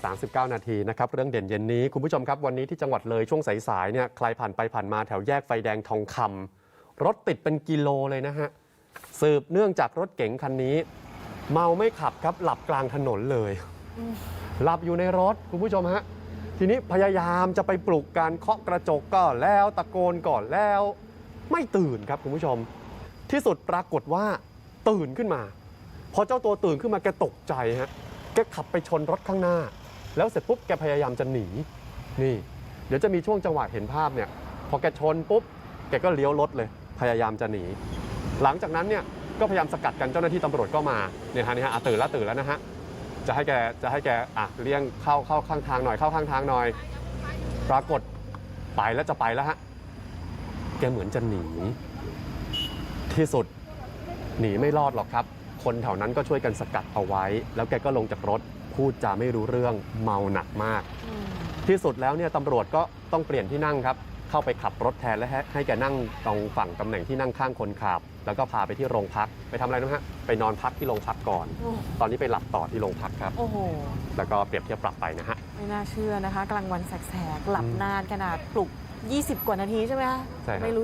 39 นาทีนะครับเรื่องเด่นเย็นนี้คุณผู้ชมครับวันนี้ที่จังหวัดเลยช่วงสายๆเนี่ยใครผ่านไปผ่านมาแถวแยกไฟแดงทองคำรถติดเป็นกิโลเลยนะฮะสืบเนื่องจากรถเก๋งคันนี้ เมาไม่ขับครับหลับกลางถนนเลย หลับอยู่ในรถคุณผู้ชมฮะทีนี้พยายามจะไปปลุกการเคาะกระจกก็แล้วตะโกนก่อนแล้ว ไม่ตื่นครับคุณผู้ชม ที่สุดปรากฏว่าตื่นขึ้นมาพอเจ้าตัวตื่นขึ้นมาแกตกใจฮะแกขับไปชนรถข้างหน้า แล้วเสร็จปุ๊บแกพยายามจะหนีนี่ เดี๋ยวจะมีช่วงจังหวะเห็นภาพเนี่ยพอแกชนปุ๊บแกก็เลี้ยวรถเลย พยายามจะหนี หลังจากนั้นเนี่ยก็พยายามสกัดกันเจ้าหน้าที่ตำรวจก็มาเนี่ยฮะนี่ฮะตื่นแล้วตื่นแล้วนะฮะจะให้แกจะให้แกอะเลี่ยงเข้าเข้าข้างทางหน่อยเข้าข้างทางหน่อย ปรากฏไปแล้วจะไปแล้วฮะแกเหมือนจะหนี ที่สุดหนีไม่รอดหรอกครับ คนแถวนั้นก็ช่วยกันสกัดเอาไว้ แล้วแกก็ลงจากรถพูดจาไม่รู้เรื่องเมาหนักมาก ที่สุดแล้วเนี่ยตำรวจก็ต้องเปลี่ยนที่นั่งครับ เข้าไปขับรถแทนและให้ให้แกนั่งตรงฝั่งตำแหน่งที่นั่งข้างคนขับ แล้วก็พาไปที่โรงพักไปทำอะไรนะฮะไปนอนพักที่โรงพักก่อนโอ้ตอนนี้ไปหลับต่อที่โรงพักครับโอ้โหแล้วก็เปรียบเทียบปรับไปนะฮะไม่น่าเชื่อนะคะ กลางวันแสกๆหลับอืมนานขนาดปลุก 20 กว่านาทีใช่ไหมคะใช่ครับไม่รู้